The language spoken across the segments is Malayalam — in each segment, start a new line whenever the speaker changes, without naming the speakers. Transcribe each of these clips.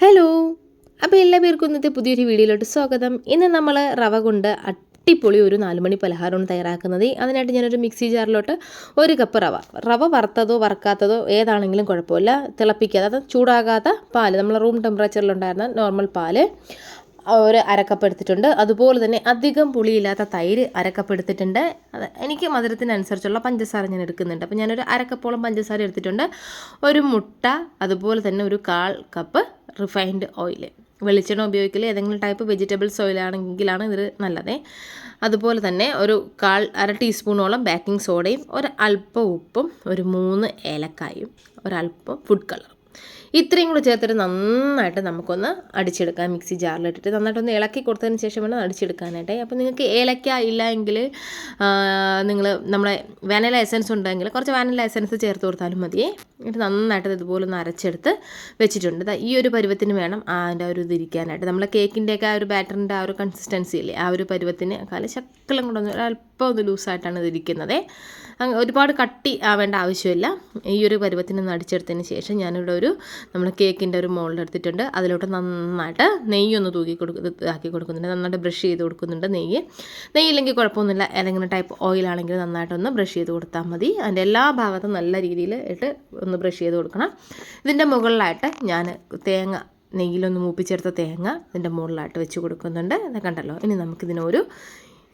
ഹലോ അപ്പോൾ എല്ലാ പേർക്കും ഇന്നത്തെ പുതിയൊരു വീഡിയോയിലോട്ട് സ്വാഗതം. ഇന്ന് നമ്മൾ റവ കൊണ്ട് അടിപൊളി ഒരു നാലുമണി പലഹാരമാണ് തയ്യാറാക്കുന്നത്. അതിനായിട്ട് ഞാനൊരു മിക്സി ജാറിലോട്ട് ഒരു കപ്പ് റവ. റവ വറുത്തതോ വറുക്കാത്തതോ ഏതാണെങ്കിലും കുഴപ്പമില്ല. തിളപ്പിക്കാതെ അത് ചൂടാകാത്ത പാൽ. നമ്മൾ റൂം ടെമ്പറേച്ചറിലുണ്ടായിരുന്ന നോർമൽ പാൽ ഒരു അരക്കപ്പ് എടുത്തിട്ടുണ്ട്. അതുപോലെ തന്നെ അധികം പുളിയില്ലാത്ത തൈര് അരക്കപ്പ് എടുത്തിട്ടുണ്ട്. അത് എനിക്ക് മധുരത്തിനനുസരിച്ചുള്ള പഞ്ചസാര ഞാൻ എടുക്കുന്നുണ്ട്. അപ്പോൾ ഞാനൊരു അരക്കപ്പോളം പഞ്ചസാര എടുത്തിട്ടുണ്ട്. ഒരു മുട്ട അതുപോലെ തന്നെ ഒരു കാൽ കപ്പ് റിഫൈൻഡ് ഓയിൽ വെളിച്ചെണ്ണ ഉപയോഗിക്കൽ ഏതെങ്കിലും ടൈപ്പ് വെജിറ്റബിൾസ് ഓയിലാണെങ്കിലാണ് ഇത് നല്ലത്. അതുപോലെ തന്നെ ഒരു കാൽ അര ടീസ്പൂണോളം ബേക്കിംഗ് സോഡയും ഒരു അല്പം ഉപ്പും ഒരു മൂന്ന് ഏലക്കായും ഒരല്പം ഫുഡ് കളറും ഇത്രയും കൂടി ചേർത്തിട്ട് നന്നായിട്ട് നമുക്കൊന്ന് അടിച്ചെടുക്കാം മിക്സി ജാറിലിട്ടിട്ട്. നന്നായിട്ടൊന്ന് ഇളക്കി കൊടുത്തതിന് ശേഷം വേണം അടിച്ചെടുക്കാനായിട്ട്. അപ്പോൾ നിങ്ങൾക്ക് ഏലക്ക ഇല്ല എങ്കിൽ നിങ്ങൾ നമ്മളെ വാനില എസൻസ് ഉണ്ടെങ്കിൽ കുറച്ച് വാനില എസൻസ് ചേർത്ത് കൊടുത്താലും മതി. എന്നിട്ട് നന്നായിട്ട് ഇതുപോലെ ഒന്ന് അരച്ചെടുത്ത് വെച്ചിട്ടുണ്ട്. ഈ ഒരു പരുവത്തിന് വേണം അതിന്റെ ഒരു ഇതിരിക്കാനായിട്ട് നമ്മളെ കേക്കിന്റെയൊക്കെ ആ ഒരു ബാറ്ററിന്റെ ആ ഒരു കൺസിസ്റ്റൻസി ഇല്ലേ ആ ഒരു പരുവത്തിന് കാല ശക്കലം ഒന്ന് അല്പം ഒന്ന് ലൂസായിട്ടാണ് ഇതിരിക്കുന്നത് ഒരുപാട് കട്ടി ആവേണ്ട ആവശ്യമില്ല. ഈ ഒരു പരുവത്തിന് ഒന്ന് അടിച്ചെടുത്തതിന് ശേഷം ഞാനിവിടെ ഒരു നമ്മൾ കേക്കിന്റെ ഒരു മോൾഡ് എടുത്തിട്ടുണ്ട്. അതിലോട്ട് നന്നായിട്ട് നെയ്യൊന്ന് തൂക്കി കൊടുക്ക ആക്കി കൊടുക്കുന്നുണ്ട്. നന്നായിട്ട് ബ്രഷ് ചെയ്ത് കൊടുക്കുന്നുണ്ട് നെയ്യ്. നെയ്യില്ലെങ്കിൽ കുഴപ്പമൊന്നുമില്ല. ഏതെങ്കിലും ടൈപ്പ് ഓയിലാണെങ്കിൽ നന്നായിട്ടൊന്ന് ബ്രഷ് ചെയ്ത് കൊടുത്താൽ മതി. അതിന്റെ എല്ലാ ഭാഗത്തും നല്ല രീതിയിൽ ഇട്ട് ഒന്ന് ബ്രഷ് ചെയ്ത് കൊടുക്കണം. ഇതിന്റെ മുകളിലായിട്ട് ഞാൻ തേങ്ങ നെയ്യിലൊന്ന് മൂപ്പിച്ചെടുത്ത തേങ്ങ ഇതിന്റെ മുകളിലായിട്ട് വെച്ച് കൊടുക്കുന്നുണ്ട്. കണ്ടല്ലോ? ഇനി നമുക്കിതിനൊരു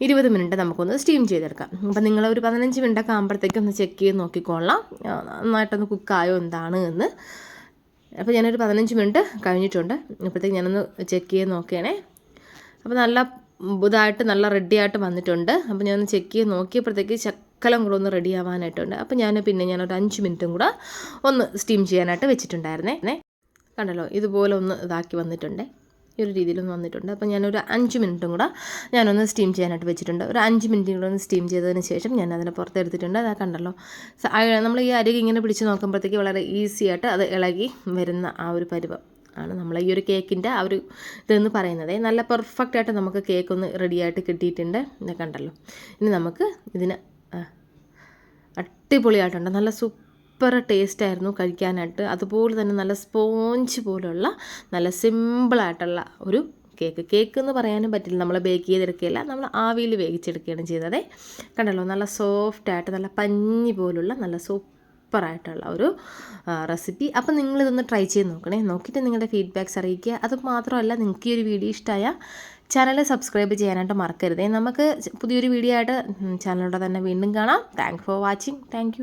ഇരുപത് മിനിറ്റ് നമുക്കൊന്ന് സ്റ്റീം ചെയ്തെടുക്കാം. അപ്പം നിങ്ങൾ ഒരു പതിനഞ്ച് മിനിറ്റൊക്കെ ആകുമ്പോഴത്തേക്കും ഒന്ന് ചെക്ക് ചെയ്ത് നോക്കിക്കൊള്ളാം. നന്നായിട്ടൊന്ന് കുക്കായോ എന്താണ് എന്ന്. അപ്പോൾ ഞാനൊരു പതിനഞ്ച് മിനിറ്റ് കഴിഞ്ഞിട്ടുണ്ട്. അപ്പോഴത്തേക്ക് ഞാനൊന്ന് ചെക്ക് ചെയ്ത് നോക്കിയാണേ അപ്പോൾ നല്ല ഇതായിട്ട് നല്ല റെഡിയായിട്ട് വന്നിട്ടുണ്ട്. അപ്പോൾ ഞാനൊന്ന് ചെക്ക് ചെയ്ത് നോക്കിയപ്പോഴത്തേക്ക് ചക്കലം കൂടെ ഒന്ന് റെഡി ആവാനായിട്ടുണ്ട്. അപ്പോൾ ഞാൻ പിന്നെ ഞാനൊരു അഞ്ച് മിനിറ്റും കൂടെ ഒന്ന് സ്റ്റീം ചെയ്യാനായിട്ട് വെച്ചിട്ടുണ്ടായിരുന്നേ. കണ്ടല്ലോ ഇതുപോലെ ഒന്ന് ഇതാക്കി വന്നിട്ടുണ്ട്. ഈ ഒരു രീതിയിലൊന്ന് വന്നിട്ടുണ്ട്. അപ്പോൾ ഞാനൊരു അഞ്ച് മിനിറ്റും കൂടെ ഞാനൊന്ന് സ്റ്റീം ചെയ്യാനായിട്ട് വെച്ചിട്ടുണ്ട്. ഒരു അഞ്ച് മിനിറ്റും കൂടെ ഒന്ന് സ്റ്റീം ചെയ്തതിന് ശേഷം ഞാൻ അതിനെ പുറത്തെടുത്തിട്ടുണ്ട്. അതാ കണ്ടല്ലോ. നമ്മൾ ഈ അരികെ ഇങ്ങനെ പിടിച്ച് നോക്കുമ്പോഴത്തേക്ക് വളരെ ഈസി ആയിട്ട് അത് ഇളകി വരുന്ന ആ ഒരു പരുവം ആണ് നമ്മൾ ഈ ഒരു കേക്കിന്റെ ആ ഒരു ഇതെന്ന് പറയുന്നത്. നല്ല പെർഫെക്റ്റ് ആയിട്ട് നമുക്ക് കേക്ക് ഒന്ന് റെഡിയായിട്ട് കിട്ടിയിട്ടുണ്ട്. കണ്ടല്ലോ. ഇനി നമുക്ക് ഇതിന് അടിപൊളിയായിട്ടുണ്ട്. നല്ല സൂപ്പർ ടേസ്റ്റ് ആയിരുന്നു കഴിക്കാനായിട്ട്. അതുപോലെ തന്നെ നല്ല സ്പോഞ്ച് പോലുള്ള നല്ല സിമ്പിളായിട്ടുള്ള ഒരു കേക്ക്. കേക്ക് എന്ന് പറയാനും പറ്റില്ല. നമ്മൾ ബേക്ക് ചെയ്തെടുക്കുകയില്ല നമ്മൾ ആവിയിൽ വേവിച്ചെടുക്കുകയാണ് ചെയ്തത് കണ്ടല്ലോ നല്ല സോഫ്റ്റായിട്ട് നല്ല പഞ്ഞി പോലുള്ള നല്ല സൂപ്പറായിട്ടുള്ള ഒരു റെസിപ്പി. അപ്പം നിങ്ങളിതൊന്ന് ട്രൈ ചെയ്ത് നോക്കണേ. നോക്കിയിട്ട് നിങ്ങളുടെ ഫീഡ്ബാക്ക്സ് അറിയിക്കുക. അത് മാത്രമല്ല നിങ്ങൾക്ക് ഈ ഒരു വീഡിയോ ഇഷ്ടമായ ചാനൽ സബ്സ്ക്രൈബ് ചെയ്യാനായിട്ട് മറക്കരുതേ. നമുക്ക് പുതിയൊരു വീഡിയോ ആയിട്ട് ചാനലിലൂടെ തന്നെ വീണ്ടും കാണാം. Thank for watching thank